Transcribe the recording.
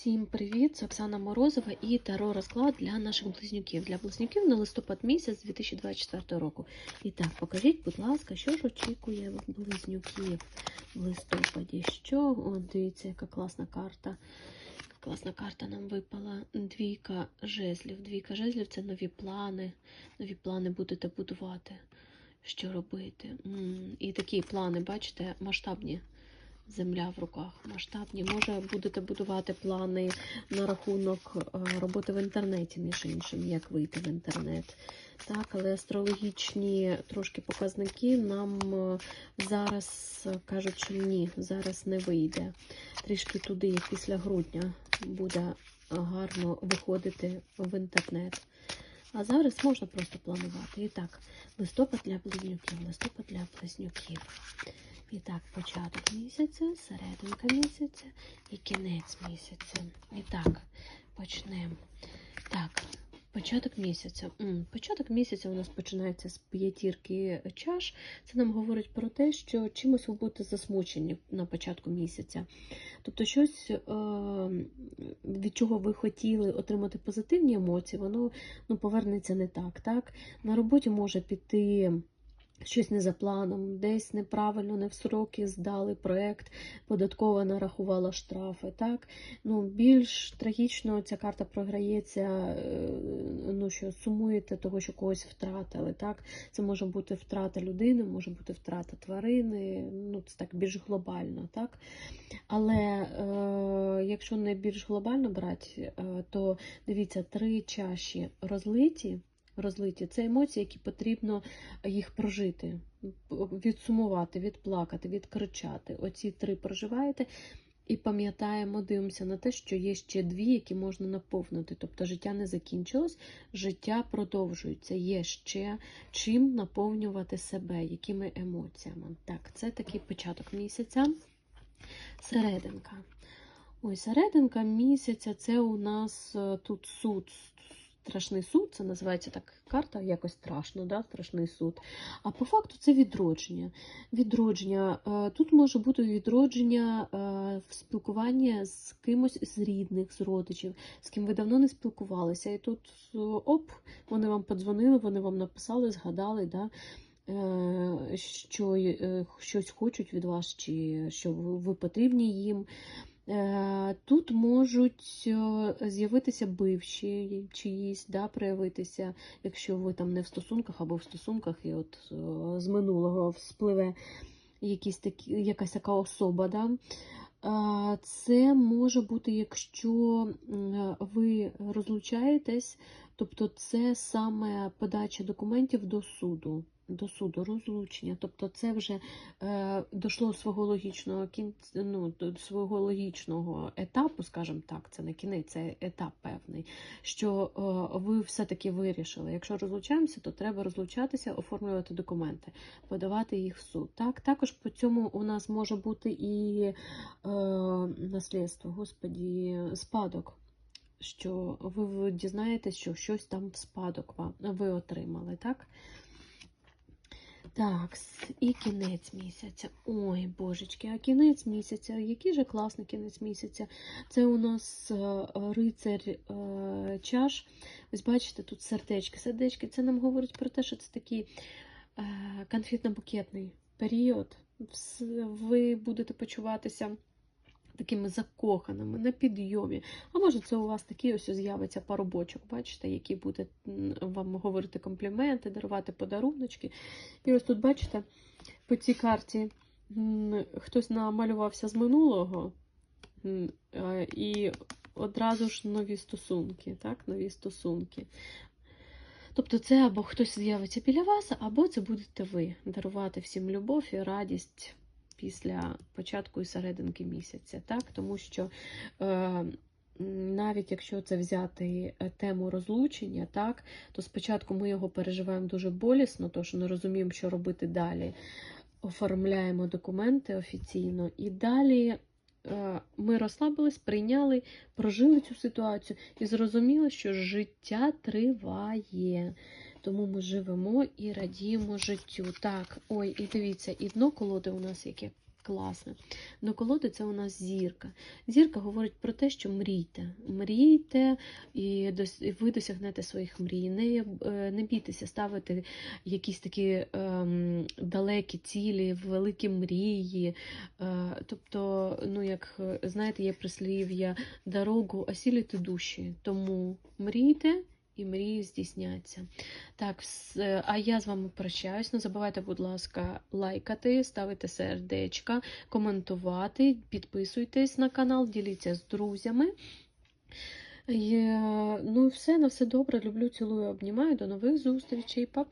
Всім привіт! Це Оксана Морозова і Таро розклад для наших близнюків. Для близнюків на листопад місяць 2024 року. І так, покажіть, будь ласка, що ж очікує близнюків в листопаді. Що? О, дивіться, яка класна карта. Класна карта нам випала. Двійка жезлів. Двійка жезлів це нові плани. Нові плани будете будувати. Що робити? І такі плани, бачите, масштабні. Земля в руках масштабні. Може, будете будувати плани на рахунок е, роботи в інтернеті, між іншим, як вийти в інтернет. Так, але астрологічні трошки показники нам е, зараз кажуть, що ні, зараз не вийде. Трішки туди, після грудня, буде гарно виходити в інтернет. А зараз можна просто планувати. І так, листопад для близнюків, листопад для близнюків. І так, початок місяця, серединка місяця і кінець місяця. І так, почнемо. Так, початок місяця. Початок місяця у нас починається з п'ятірки чаш. Це нам говорить про те, що чимось ви будете засмучені на початку місяця. Тобто, щось, е, від чого ви хотіли отримати позитивні емоції, воно ну, повернеться не так. так. На роботі може піти щось не за планом, десь неправильно, не в сроки здали проект, податкова нарахувала штрафи. Так? Ну, Більш трагічно ця карта програється, е, ну, що сумуєте того, що когось втратили. Так? Це може бути втрата людини, може бути втрата тварини, ну, це так більш глобально. Так? Але е, якщо не більш глобально брати, е, то дивіться, три чаші розлиті. Розлиті це емоції, які потрібно їх прожити, відсумувати, відплакати, відкричати. Оці три проживаєте і пам'ятаємо, дивимося на те, що є ще дві, які можна наповнити. Тобто життя не закінчилось, життя продовжується. Є ще чим наповнювати себе, якими емоціями. Так, це такий початок місяця. Серединка. Ой, серединка місяця це у нас е, тут суд. Страшний суд, це називається так карта, якось страшно, да? страшний суд. А по факту це відродження. Відродження. Е, Тут може бути відродження е, в спілкуванні з кимось з рідних, з родичів, з ким ви давно не спілкувалися. І тут е, оп, вони вам подзвонили, вони вам написали, згадали. Да? Що щось хочуть від вас, чи що ви потрібні їм. Е, Тут можуть е, з'явитися бивші чиїсь, да, проявитися, якщо ви там не в стосунках або в стосунках, і от е, з минулого вспливе якісь такі, якась така особа. Да. Це може бути, якщо ви розлучаєтесь, тобто це саме подача документів до суду. До суду розлучення, тобто це вже е, дійшло свого логічного кінця, ну, до свого логічного етапу, скажімо так, це не кінець, це етап певний, що е, ви все-таки вирішили. Якщо розлучаємося, то треба розлучатися, оформлювати документи, подавати їх в суд. Так, також по цьому у нас може бути і е, наслідство, господі, спадок. Що ви, дізнаєтесь, що щось там в спадок ви отримали, так? Так, і кінець місяця. Ой, божечки, а кінець місяця, який же класний кінець місяця. Це у нас е, рицар е, чаш. Ось бачите, тут сердечки. Сердечки, це нам говорить про те, що це такий е, конфетно-букетний період. Ви будете почуватися такими закоханими, на підйомі. А може, це у вас такий ось з'явиться парубочок, бачите, який буде вам говорити компліменти, дарувати подаруночки. І ось тут, бачите, по цій карті хтось намалювався з минулого, і одразу ж нові стосунки, так, нові стосунки. Тобто це або хтось з'явиться біля вас, або це будете ви дарувати всім любов і радість після початку і серединки місяця, так? тому що е, навіть якщо це взяти е, тему розлучення, так, то спочатку ми його переживаємо дуже болісно, тож не розуміємо, що робити далі. Оформляємо документи офіційно і далі. Е, ми розслабились, прийняли, прожили цю ситуацію і зрозуміли, що життя триває. Тому ми живемо і радіємо життю. Так, ой, і дивіться, і дно колоди у нас яке Класно. До колоди це у нас зірка. Зірка говорить про те, що мрійте. Мрійте і ви досягнете своїх мрій. Не, е, не бійтеся ставити якісь такі ем, далекі цілі, великі мрії. Е, тобто, ну як знаєте, є прислів'я дорогу осілити душі. Тому мрійте. І мрії здійсняться. Так, а я з вами прощаюсь. Не забувайте, будь ласка, лайкати, ставити сердечка, коментувати, підписуйтесь на канал, діліться з друзями. І, Ну все, на все добре. Люблю, цілую, обнімаю. До нових зустрічей. Па-па.